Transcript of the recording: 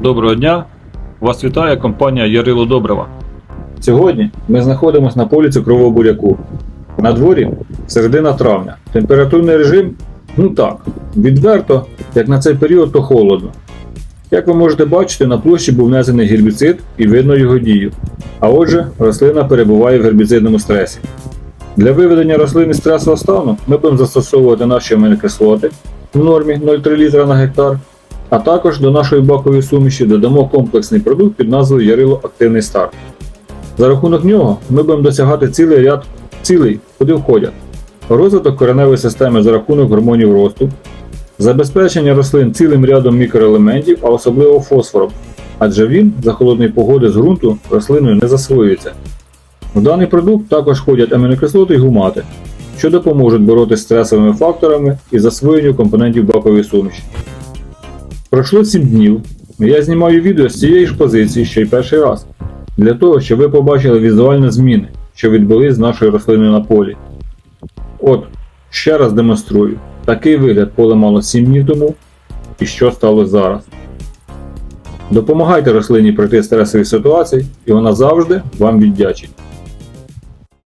Доброго дня! Вас вітає компанія Ярило Добрива. Сьогодні ми знаходимося на полі цукрового буряку. На дворі середина травня. Температурний режим, ну так, відверто, як на цей період, то холодно. Як ви можете бачити, на площі був внесений гербіцид і видно його дію. А отже, рослина перебуває в гербіцидному стресі. Для виведення рослини з стресового стану ми будемо застосовувати наші амінокислоти в нормі 0,3 літра на гектар, а також до нашої бакової суміші додамо комплексний продукт під назвою Ярило Активний старт. За рахунок нього ми будемо досягати цілий ряд цілей, куди входять розвиток кореневої системи за рахунок гормонів росту, забезпечення рослин цілим рядом мікроелементів, а особливо фосфором, адже він за холодної погоди з ґрунту рослиною не засвоюється. В даний продукт також входять амінокислоти і гумати, що допоможуть боротися з стресовими факторами і засвоєнню компонентів бакової суміші. Пройшло 7 днів. Я знімаю відео з цієї ж позиції ще й перший раз для того, щоб ви побачили візуальні зміни, що відбулись з нашою рослиною на полі. От, ще раз демонструю. Такий вигляд поле мало 7 днів тому і що стало зараз. Допомагайте рослині пройти стресові ситуації, і вона завжди вам віддячить.